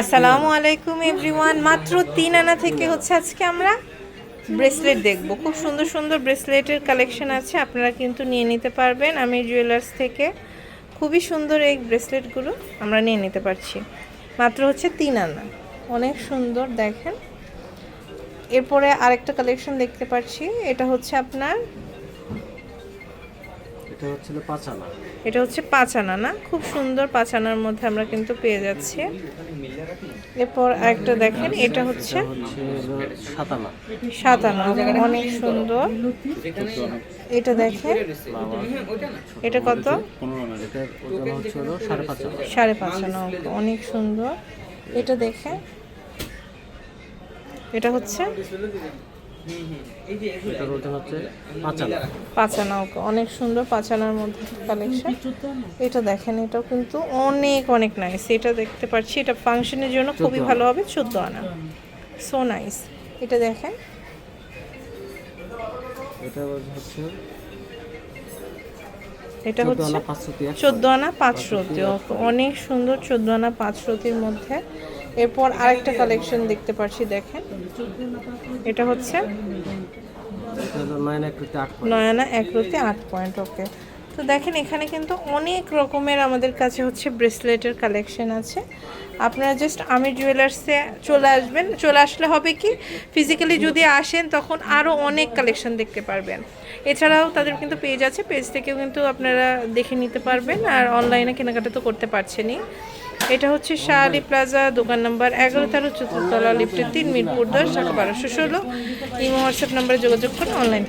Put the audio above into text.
আসসালামু আলাইকুম এভরিওয়ান, মাত্র তিন আনা থেকে হচ্ছে আজকে আমরা ব্রেসলেট দেখব। খুব সুন্দর সুন্দর ব্রেসলেটের কালেকশন আছে, আপনারা কিন্তু নিয়ে নিতে পারবেন। আমি জুয়েলার্স থেকে খুবই সুন্দর এই ব্রেসলেটগুলো আমরা নিয়ে নিতে পারছি। মাত্র হচ্ছে তিন আনা। অনেক সুন্দর, দেখেন। এরপরে আরেকটা কালেকশন দেখতে পাচ্ছি। এটা হচ্ছে আপনার এটা হচ্ছিল পাঁচ এটা হচ্ছে পাঁচ আনা না? খুব সুন্দর পাঁচ আনার মধ্যে আমরা কিন্তু পেয়ে যাচ্ছি। এরপর আরেকটা দেখেন এটা হচ্ছে এটা হচ্ছে হলো সাত আনা অনেক সুন্দর। এটা দেখেন এটা কত? হচ্ছে সাড়ে পাঁচ আনা সাড়ে পাঁচ আনা অঙ্ক অনেক সুন্দর। এটা দেখেন এটা হচ্ছে এটার ওজন হচ্ছে পাঁচ আনা পাঁচ আনা অঙ্ক অনেক সুন্দর পাঁচ আনার মধ্যে কালেকশন এটা দেখেন এটাও কিন্তু অনেক অনেক নাইস এটা দেখতে পাচ্ছি এটা ফাংশনের জন্য খুবই ভালো হবে চোদ্দ আনা। সো নাইস এটা দেখেন। ওজন হচ্ছে এটা হচ্ছে চোদ্দ আনা পাঁচ রতি অনেক সুন্দর চোদ্দ আনা পাঁচ রতির মধ্যে এরপর আরেকটা কালেকশন দেখতে পাচ্ছি দেখেন। এটা হচ্ছে নয়না একরতি আট পয়েন্ট ওকে তো দেখেন, এখানে কিন্তু অনেক রকমের আমাদের কাছে হচ্ছে ব্রেসলেটের কালেকশন আছে। আপনারা জাস্ট আমি জুয়েলার্সে চলে আসবেন। চলে আসলে হবে কি ফিজিক্যালি যদি আসেন তখন আরও অনেক কালেকশন দেখতে পারবেন। এছাড়াও তাদের কিন্তু পেজ আছে পেজ থেকেও কিন্তু আপনারা দেখে নিতে পারবেন আর অনলাইনে কেনাকাটা তো করতে পারছেনই। এটা হচ্ছে শাহ আলী প্লাজা, দোকান নাম্বার এগারো তেরো, চতুর্থতলা লিফটের তিন, মিরপুর দশ, ঢাকা বারোশো ষোলো। ইমো, হোয়াটসঅ্যাপ নাম্বারে যোগাযোগ করে অনলাইন